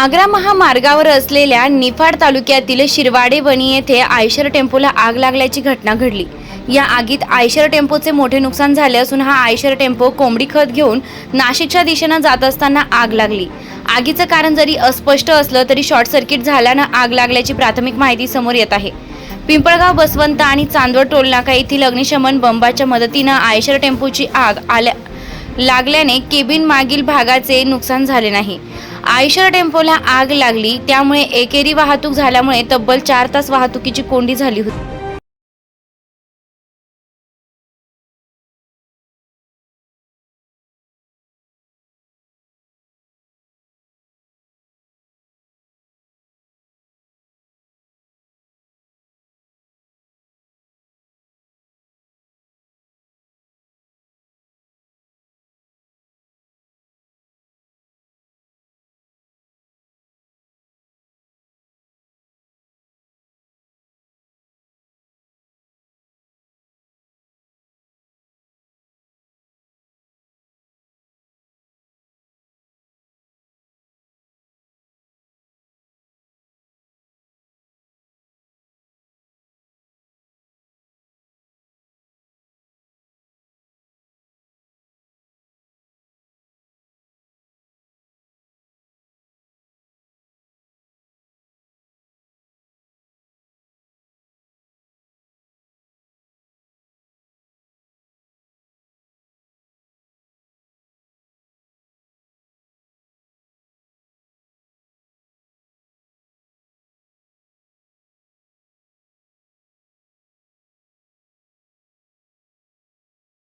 आग्रा महामार्गावर असलेल्या निफाड तालुक्यातील शिरवाडे वणी येथे आयशर टेम्पोला आग लागल्याची घटना घडली. या आगीत आयशर टेम्पोचे मोठे नुकसान झाले असून हा आयशर टेम्पो कोंबडी खत घेऊन नाशिकच्या दिशेनं जात असताना आग लागली. आगीचं कारण जरी अस्पष्ट असलं तरी शॉर्ट सर्किट झाल्यानं आग लागल्याची प्राथमिक माहिती समोर येत आहे. पिंपळगाव बसवंत आणि चांदवड टोलनाका येथील अग्निशमन बंबाच्या मदतीनं आयशर टेम्पोची आग आल्या लागल्याने केबिन मागील भागाचे नुकसान झाले नाही. आयशर टेम्पोला आग लागली त्यामुळे एकेरी वाहतूक झाल्यामुळे तब्बल चार तास वाहतुकीची कोंडी झाली होती.